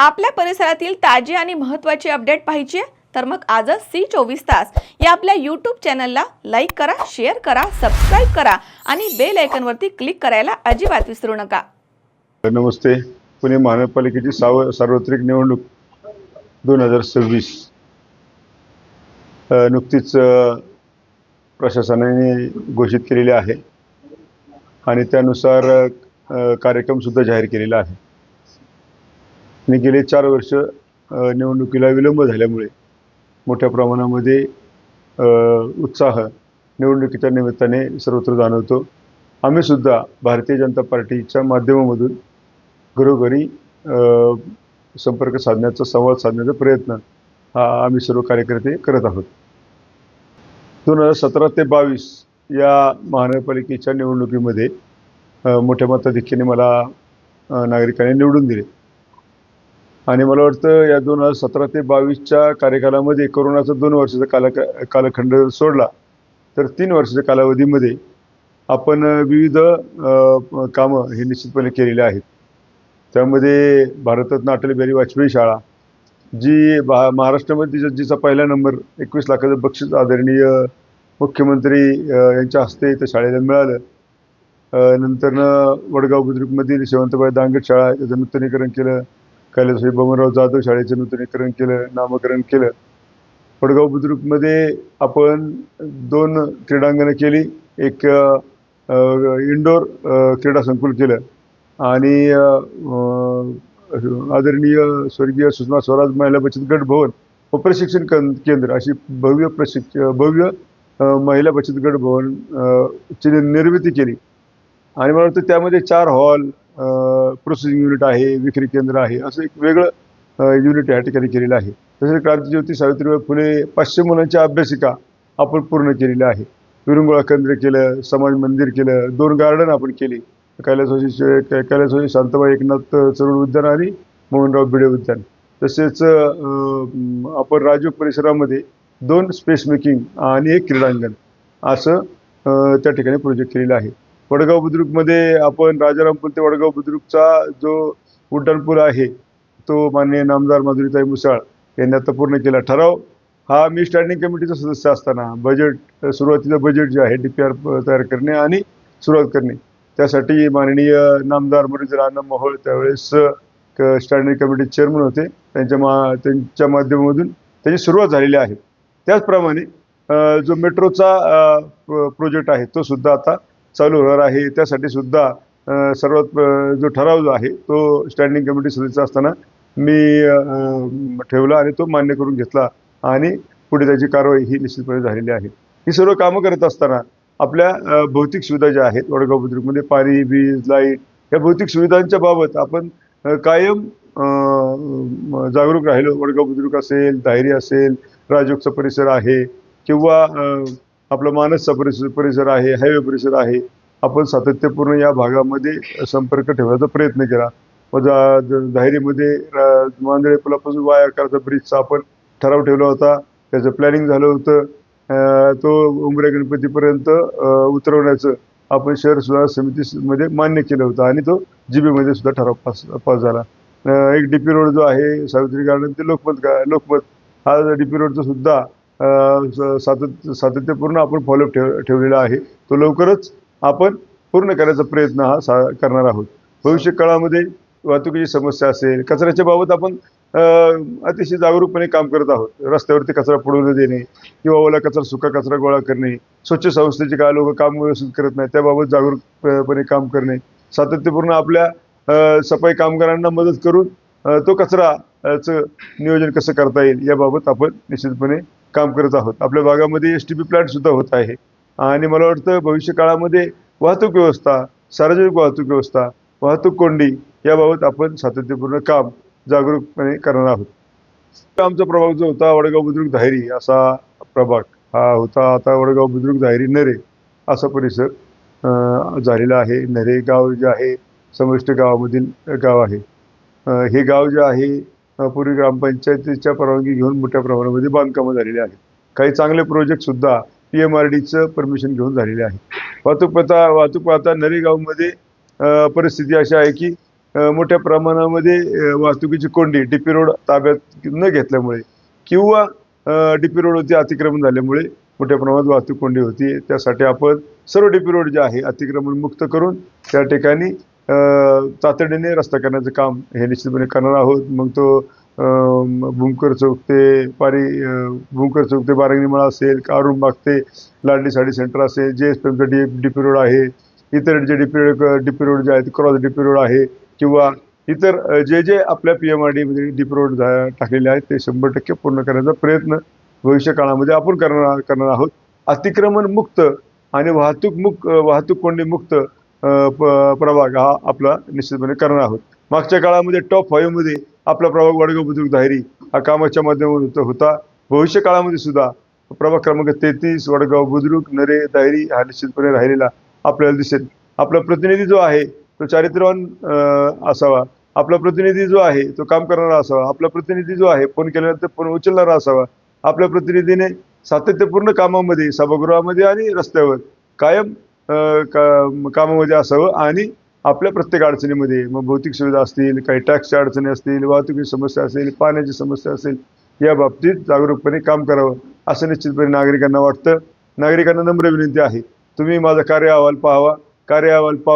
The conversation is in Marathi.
आपल्या परिसरातील ताजी आणि महत्त्वाची अपडेट पाहिजे? तर मग आजच सी चोवीस तास या आपल्या यूट्यूब चॅनलला लाईक करा शेअर करा सबस्क्राईब करा आणि बेल आयकनवरती क्लिक करायला अजिबात विसरू नका. नमस्ते. पुणे महानगरपालिकेची साव सार्वत्रिक निवडणूक दोन हजार सव्वीस. नुकतीच प्रशासनाने घोषित केलेली आहे आणि त्यानुसार कार्यक्रमसुद्धा जाहीर केलेला आहे. आणि गेले चार वर्ष निवडणुकीला विलंब झाल्यामुळे मोठ्या प्रमाणामध्ये उत्साह निवडणुकीच्या निमित्ताने सर्वत्र जाणवतो. आम्हीसुद्धा भारतीय जनता पार्टीच्या माध्यमामधून घरोघरी संपर्क साधण्याचा संवाद साधण्याचा प्रयत्न हा आम्ही सर्व कार्यकर्ते करत आहोत. दोन हजार सतरा ते बावीस या महानगरपालिकेच्या निवडणुकीमध्ये मोठ्या मताधिक्याने मला नागरिकांनी निवडून दिले. आणि मला वाटतं या दोन हजार सतरा ते बावीसच्या कार्यकालामध्ये कोरोनाचा दोन वर्षाचा काल कालखंड सोडला तर तीन वर्षाच्या कालावधीमध्ये आपण विविध कामं हे निश्चितपणे केलेली आहेत. त्यामध्ये भारतरत्न अटल बिहारी वाजपेयी शाळा जी भा महाराष्ट्रामध्ये तिचा जिचा पहिला नंबर एकवीस लाखाचं बक्षीस आदरणीय मुख्यमंत्री यांच्या हस्ते त्या शाळेला मिळालं. नंतरनं वडगाव बुद्रुकमधील शेवंतबाई दांगट शाळा त्याचं नूतनीकरण केलं. कैलासवाई बबनराव जाधव शाळेचं नूतनीकरण केलं नामकरण केलं. वडगाव बुद्रुकमध्ये आपण दोन क्रीडांगणं केली. एक इंडोर क्रीडा संकुल केलं. आणि आदरणीय स्वर्गीय सुषमा स्वराज महिला बचत गट भवन व प्रशिक्षण केंद्र अशी भव्य प्रशिक्ष भव्य महिला बचत गट भवन ची निर्मिती केली. आणि मला वाटतं त्यामध्ये चार हॉल प्रोसेसिंग युनिट आहे विक्री केंद्र आहे असं एक वेगळं युनिट या ठिकाणी केलेलं आहे. तसेच क्रांतीज्योती सावित्रीबाई फुले पाचशे मुलांच्या अभ्यासिका आपण पूर्ण केलेल्या आहे. विरंगुळा केंद्र केलं समाज मंदिर केलं दोन गार्डन आपण केली. कैलासवासी कैलासवासी शांताबाई एकनाथ चरुण उद्यान आणि मोहनराव भिडे उद्यान. तसेच आपण राजू परिसरामध्ये दोन स्पेस मेकिंग आणि एक क्रीडांगण असं त्या ठिकाणी प्रोजेक्ट केलेलं आहे. वडगाव बुद्रुकमध्ये आपण राजारामपूर ते वडगाव बुद्रुकचा जो उड्डाणपूल आहे तो माननीय नामदार माधुरीताई मुसाळ यांनी आता पूर्ण केला. ठराव हा मी स्टँडिंग कमिटीचा सदस्य असताना बजेट सुरुवातीचं बजेट जे आहे डी पी आर तयार करणे आणि सुरुवात करणे. त्यासाठी माननीय नामदार मुरलीधर राणा मोहोळ त्यावेळेस क- स्टँडिंग कमिटी चेअरमन होते. त्यांच्या मा त्यांच्या माध्यमामधून त्याची सुरुवात झालेली आहे. त्याचप्रमाणे जो मेट्रोचा प्रोजेक्ट आहे तो सुद्धा आता चालू होणार आहे. त्यासाठी सुद्धा सर्वात जो ठराव जो आहे तो स्टँडिंग कमिटी सदस्य असताना मी ठेवला आणि तो मान्य करून घेतला आणि पुढे त्याची कारवाई ही निश्चितपणे झालेली आहे. ही सर्व कामं करत असताना आपल्या भौतिक सुविधा ज्या आहेत वडगाव बुद्रुकमध्ये पाणी वीज लाइट या भौतिक सुविधांच्या बाबत आपण कायम जागरूक राहिलो. वडगाव बुद्रुक असेल दायरी असेल राजोगचा परिसर आहे किंवा आपला मानसचा परिसर परिसर आहे हायवे परिसर आहे. आपण सातत्यपूर्ण या भागामध्ये संपर्क ठेवण्याचा प्रयत्न केला. व जा- ज- मांदळे पुलापासून वाया करायचा ब्रिजचा आपण ठराव ठेवला होता. त्याचं प्लॅनिंग झालं होतं. तो उमरे गणपतीपर्यंत उतरवण्याचं आपण शहर सुधारणा समितीमध्ये मान्य केलं होतं आणि तो जीबीमध्ये सुद्धा ठराव पास पास झाला. एक डी पी रोड जो आहे सावित्री गार्डन ते लोकमत गा लोकमत. हा डीपी रोडचा सुद्धा सातत्य सातत्यपूर्ण आपण फॉलोअप ठेव ठेवलेला आहे. तो लवकरच आपण पूर्ण करायचा प्रयत्न हा सा करणार आहोत. भविष्य काळामध्ये वाहतुकीची समस्या असेल कचऱ्याच्या बाबत आपण अतिशय जागरूकपणे काम करत आहोत. रस्त्यावरती कचरा पडू न देणे किंवा ओला कचरा सुका कचरा गोळा करणे स्वच्छ संस्थेचे काय लोक काम व्यवस्थित करत नाही त्याबाबत जागरूकपणे काम करणे सातत्यपूर्ण आपल्या सफाई कामगारांना मदत करून तो कचरा नियोजन कसं करता येईल याबाबत आपण निश्चितपणे काम करत आहोत. आपल्या भागामध्ये एस टी पी प्लॅटसुद्धा होत आहे. आणि मला वाटतं भविष्य काळामध्ये वाहतूक व्यवस्था सार्वजनिक वाहतूक व्यवस्था वाहतूक कोंडी याबाबत आपण सातत्यपूर्ण काम जागरूकपणे करणार आहोत. आमचा प्रभाग जो होता वडगाव बुद्रुक धायरी असा प्रभाग. हा होता आता वडगाव बुद्रुक धायरी नरे असा परिसर झालेला आहे. नरे गाव जे आहे समष्ट गावामधील गाव आहे. हे गाव जे आहे पूर्वी ग्रामपंचायतीच्या परवानगी घेऊन मोठ्या प्रमाणामध्ये बांधकामं झालेली आहेत. काही चांगले प्रोजेक्ट सुद्धा पी एम आर डीचं परमिशन घेऊन झालेले आहे वाहतूक पता वाहतूक पाहता नरेगावमध्ये परिस्थिती अशी आहे की मोठ्या प्रमाणामध्ये वाहतुकीची कोंडी डीपी रोड ताब्यात न घेतल्यामुळे किंवा डी पी रोडवरती अतिक्रमण झाल्यामुळे मोठ्या प्रमाणात वाहतूक कोंडी होती. त्यासाठी आपण सर्व डीपी रोड जे आहे अतिक्रमण मुक्त करून त्या ठिकाणी तातडीने रस्ता करण्याचं काम हे निश्चितपणे करणार आहोत. मग तो भूमकर चौक ते पारी भूमकर चौक ते बारंगीमाळा असेल कारुंबाग ते लाडली साडी सेंटर असेल जे S P D DP road आहे इतर जे डीपी रोड डीपी रोड जे आहेत क्रॉस डीपी रोड आहे किंवा इतर जे जे आपल्या पी एम आर डीमध्ये डीपी रोड टाकलेले आहेत ते शंभर टक्के पूर्ण करण्याचा प्रयत्न भविष्य काळामध्ये आपण करणार करणार आहोत. अतिक्रमण मुक्त आणि वाहतूक मुक्त वाहतूक कोंडी मुक्त प- प्रभाग हा आपला निश्चितपणे करणार आहोत. मागच्या काळामध्ये टॉप फाईव्हमध्ये आपला प्रभाग वडगाव बुद्रुक दाहेरी हा कामाच्या माध्यमातून होता भविष्य काळामध्ये सुद्धा प्रभाग क्रमांक तेहतीस वडगाव बुद्रुक नरे दायरी हा निश्चितपणे राहिलेला आपल्याला दिसेल. आपला प्रतिनिधी जो आहे तो चारित्र्यवान असावा. आपला प्रतिनिधी जो आहे तो काम करणारा असावा. आपला प्रतिनिधी जो आहे फोन केल्यानंतर फोन उचलणारा असावा. आपल्या प्रतिनिधीने सातत्यपूर्ण कामामध्ये सभागृहामध्ये आणि रस्त्यावर कायम का- कामामध्ये असावं आणि आपल्या प्रत्येक अडचणीमध्ये मग भौतिक सुविधा असतील काही टॅक्सच्या अडचणी असतील वाहतुकीची समस्या असेल पाण्याची समस्या असेल या बाबतीत जागरूकपणे काम करावं असं निश्चितपणे नागरिकांना वाटतं. नागरिकांना नम्र विनंती आहे. तुम्ही माझा कार्य अहवाल पाहावा. कार्य अहवाल पाहून